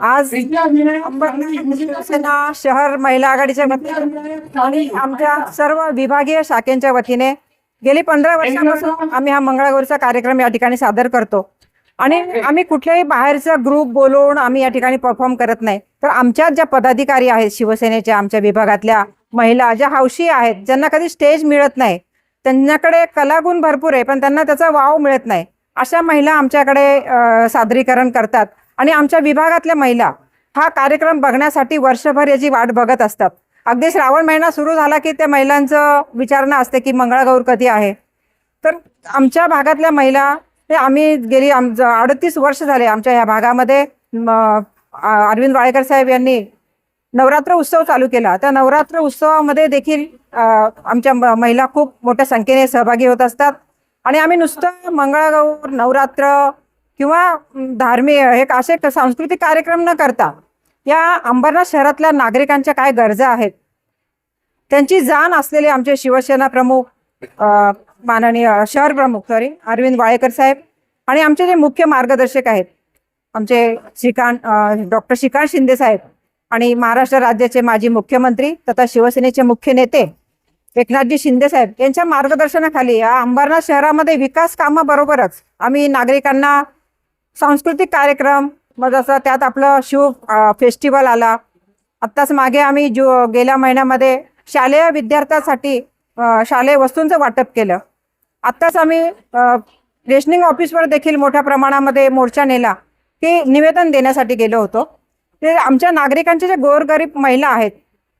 आज अंबरनाथ शिवसेना शहर महिला आघाडीच्या वतीने आणि आमच्या सर्व विभागीय शाखेच्या वतीने गेली पंधरा वर्षापासून आम्ही हा मंगळागौरीचा कार्यक्रम या ठिकाणी सादर करतो. आणि आम्ही कुठल्याही बाहेरचा ग्रुप बोलवून आम्ही या ठिकाणी परफॉर्म करत नाही. तर आमच्यात ज्या पदाधिकारी आहेत शिवसेनेच्या आमच्या विभागातल्या महिला ज्या हौशी आहेत ज्यांना कधी स्टेज मिळत नाही त्यांच्याकडे कलागुण भरपूर आहे पण त्यांना त्याचा वाव मिळत नाही. अशा महिला आमच्याकडे सादरीकरण करतात. आणि आमच्या विभागातल्या महिला हा कार्यक्रम बघण्यासाठी वर्षभर याची वाट बघत असतात. अगदी श्रावण महिना सुरू झाला की त्या महिलांचं विचारणं असते की मंगळागौर कधी आहे? तर आमच्या भागातल्या महिला ते आम्ही गेली आमचं अडतीस वर्ष झाले आमच्या ह्या भागामध्ये. अरविंद वाळेकर साहेब यांनी नवरात्र उत्सव चालू केला. त्या नवरात्र उत्सवामध्ये देखील आमच्या म- महिला खूप मोठ्या संख्येने सहभागी होत असतात. आणि आम्ही नुसतं मंगळागौर नवरात्र किंवा धार्मिक हे असे सांस्कृतिक कार्यक्रम न करता या अंबरनाथ शहरातल्या नागरिकांच्या काय गरजा आहेत? त्यांची जाण असलेले आमचे शिवसेना प्रमुख माननीय शहर प्रमुख सॉरी अरविंद वाळेकर साहेब आणि आमचे जे मुख्य मार्गदर्शक आहेत आमचे श्रीकांत डॉक्टर श्रीकांत शिंदे साहेब आणि महाराष्ट्र राज्याचे माजी मुख्यमंत्री तथा शिवसेनेचे मुख्य नेते एकनाथजी शिंदे साहेब यांच्या मार्गदर्शनाखाली या अंबरनाथ शहरामध्ये विकास कामाबरोबरच आम्ही नागरिकांना सांस्कृतिक कार्यक्रम मग जसं त्यात आपलं शिव फेस्टिवल आला. आत्ताच मागे आम्ही जो गेल्या महिन्यामध्ये शालेय विद्यार्थ्यांसाठी शालेय वस्तूंचं वाटप केलं. आत्ताच आम्ही रेशनिंग ऑफिसवर देखील मोठ्या प्रमाणामध्ये मोर्चा नेला की निवेदन देण्यासाठी गेलो होतो. ते आमच्या नागरिकांचे जे गोरगरीब महिला आहेत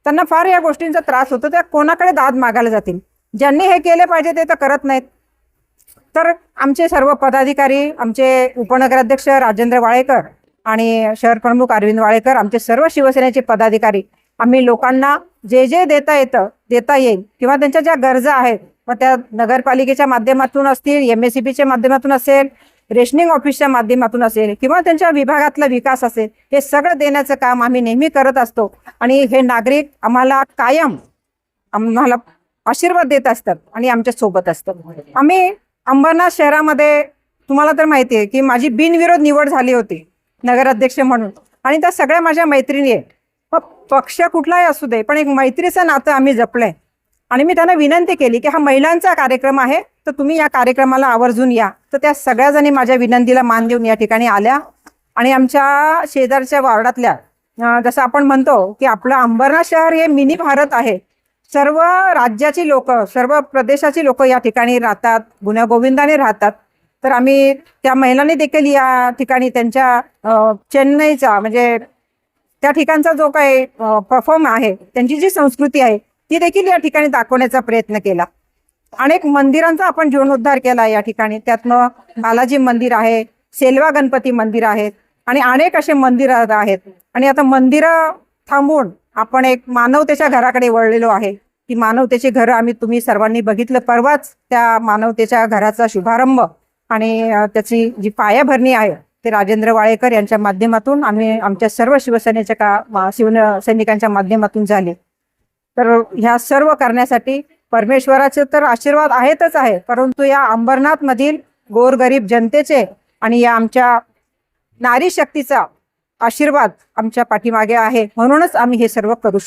त्यांना फार या गोष्टींचा त्रास होतो. त्या कोणाकडे दाद मागायला जातील? ज्यांनी हे केले पाहिजे ते तर करत नाहीत. तर आमचे सर्व पदाधिकारी आमचे उपनगराध्यक्ष राजेंद्र वाळेकर आणि शहर प्रमुख अरविंद वाळेकर आमचे सर्व शिवसेनेचे पदाधिकारी आम्ही लोकांना जे जे देता येतं देता येईल किंवा त्यांच्या ज्या गरजा आहेत मग त्या नगरपालिकेच्या माध्यमातून असतील एम एस सी बीच्या माध्यमातून असेल रेशनिंग ऑफिसच्या माध्यमातून असेल किंवा त्यांच्या विभागातला विकास असेल हे सगळं देण्याचं काम आम्ही नेहमी करत असतो. आणि हे नागरिक आम्हाला कायम आम्हाला आशीर्वाद देत असतात आणि आमच्यासोबत असतात. आम्ही अंबरनाथ शहरामध्ये तुम्हाला तर माहिती आहे की माझी बिनविरोध निवड झाली होती नगराध्यक्ष म्हणून. आणि त्या सगळ्या माझ्या मैत्रिणी आहेत. मग पक्ष कुठलाही असू दे पण एक मैत्रीचं नातं आम्ही जपलंय. आणि मी त्यांना विनंती केली की हा महिलांचा कार्यक्रम आहे तर तुम्ही या कार्यक्रमाला आवर्जून या. तर त्या सगळ्या जणी माझ्या विनंतीला मान देऊन या ठिकाणी आल्या. आणि आमच्या शेजारच्या वार्डातल्या जसं आपण म्हणतो की आपलं अंबरनाथ शहर हे मिनी भारत आहे. सर्व राज्याची लोक सर्व प्रदेशाची लोक या ठिकाणी राहतात गुण्यागोविंदाने राहतात. तर आम्ही त्या महिलांनी देखील या ठिकाणी त्यांच्या चेन्नईचा म्हणजे त्या ठिकाणचा जो काही परफॉर्म आहे त्यांची जी संस्कृती आहे ती देखील या ठिकाणी दाखवण्याचा प्रयत्न केला. अनेक मंदिरांचा आपण जीर्णोद्धार केला या ठिकाणी. त्यातनं बालाजी मंदिर आहे सेलवा गणपती मंदिर आहेत आणि अनेक असे मंदिर आहेत. आणि आता मंदिरं थांबून आपण एक मानवतेच्या घराकडे वळलेलो आहे. की मानवतेची घरं आम्ही तुम्ही सर्वांनी बघितलं परवाच त्या मानवतेच्या घराचा शुभारंभ आणि त्याची जी पायाभरणी आहे ते राजेंद्र वाळेकर यांच्या माध्यमातून आम्ही आमच्या सर्व शिवसेनेच्या का शिवसैनिकांच्या शिवन सैनिकांच्या माध्यमातून झाले. तर ह्या सर्व करण्यासाठी परमेश्वराचे तर आशीर्वाद आहेतच आहे परंतु या अंबरनाथमधील गोरगरीब जनतेचे आणि या आमच्या नारी शक्तीचा आशीर्वाद आमच्या पाठीमागे आहे. म्हणूनच आम्ही हे सर्व करू शकतो.